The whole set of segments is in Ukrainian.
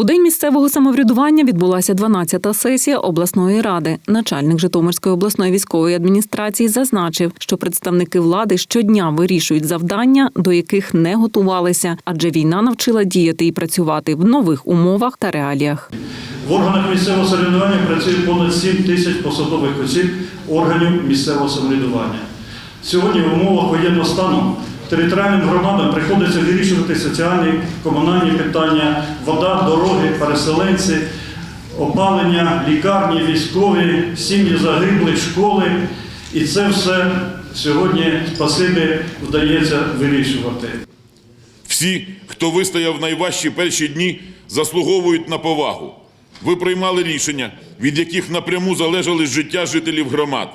У день місцевого самоврядування відбулася 12-та сесія обласної ради. Начальник Житомирської обласної військової адміністрації зазначив, що представники влади щодня вирішують завдання, до яких не готувалися, адже війна навчила діяти і працювати в нових умовах та реаліях. В органах місцевого самоврядування працює понад 7 тисяч посадових осіб органів місцевого самоврядування. Сьогодні в умовах воєнного стану територіальним громадам приходиться вирішувати соціальні комунальні питання, вода, дороги, переселенці, опалення, лікарні, військові, сім'ї загиблих, школи. І це все сьогодні спасибі вдається вирішувати. Всі, хто вистояв найважчі перші дні, заслуговують на повагу. Ви приймали рішення, від яких напряму залежали життя жителів громад,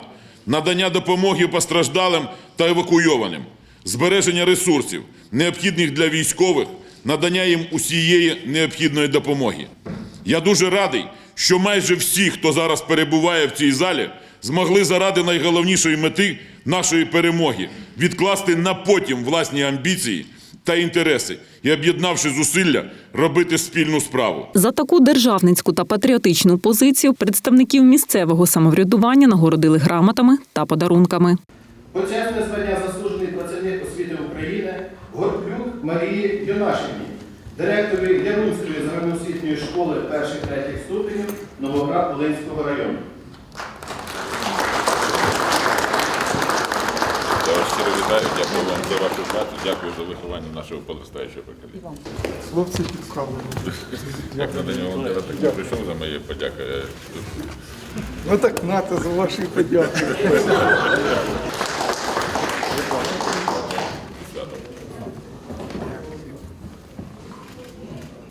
надання допомоги постраждалим та евакуйованим, збереження ресурсів, необхідних для військових, надання їм усієї необхідної допомоги. Я дуже радий, що майже всі, хто зараз перебуває в цій залі, змогли заради найголовнішої мети нашої перемоги відкласти на потім власні амбіції та інтереси і, об'єднавши зусилля, робити спільну справу. За таку державницьку та патріотичну позицію представників місцевого самоврядування нагородили грамотами та подарунками. Почесне звання заслужений Марії Юнашині, директорі Ярунської загальноосвітньої школи перших-третіх ступенів Новоград Волинського району. Я вас щиро вітаю, дякую вам за вашу працю, дякую за виховання нашого подростаючого покоління. Хлопці підказували. Як на так не прийшов за моєю подякою. Ну так нате за ваші подяки.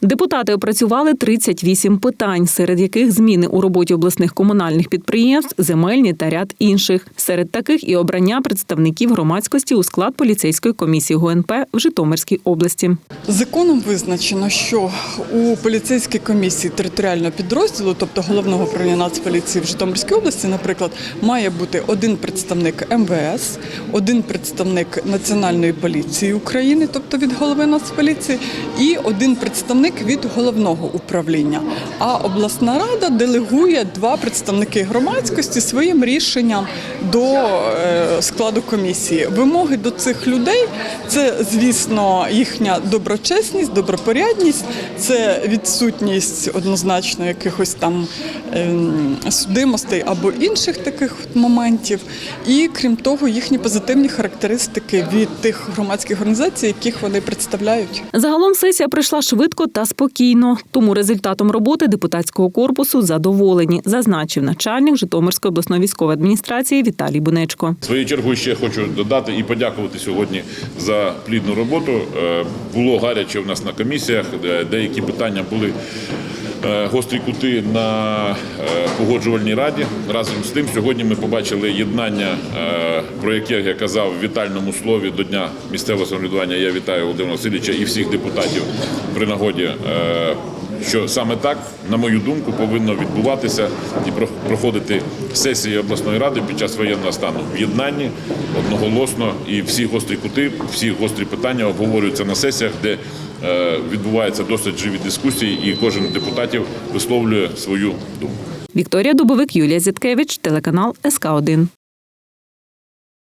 Депутати опрацювали 38 питань, серед яких зміни у роботі обласних комунальних підприємств, земельні та ряд інших. Серед таких і обрання представників громадськості у склад поліцейської комісії ГУНП в Житомирській області. Законом визначено, що у поліцейській комісії територіального підрозділу, тобто головного управління Нацполіції в Житомирській області, наприклад, має бути один представник МВС, один представник Національної поліції України, тобто від голови Нацполіції, і один представник від головного управління. А обласна рада делегує два представники громадськості своїм рішенням до е, складу комісії. Вимоги до цих людей це, звісно, їхня доброчесність, добропорядність, це відсутність однозначно якихось там ем, судимостей або інших таких моментів. І крім того, їхні позитивні характеристики від тих громадських організацій, яких вони представляють. Загалом сесія пройшла швидко та спокійно, тому результатом роботи депутатського корпусу задоволені, зазначив начальник Житомирської обласної військової адміністрації Віталій Бунечко. Свою чергу ще хочу додати і подякувати сьогодні за плідну роботу. Е, Було гаряче в нас на комісіях, деякі питання були. Е, Гострі кути на е, погоджувальній раді. Разом з тим, сьогодні ми побачили єднання, е, про яке я казав в вітальному слові до Дня місцевого самоврядування. Я вітаю Володимира Васильовича і всіх депутатів при нагоді. що саме так, на мою думку, повинно відбуватися і про- проходити сесії обласної ради під час воєнного стану в єднанні одноголосно і всі гострі кути, всі гострі питання обговорюються на сесіях, де відбуваються досить живі дискусії, і кожен депутатів висловлює свою думку. Вікторія Дубовик, Юлія Зіткевич, телеканал СК 1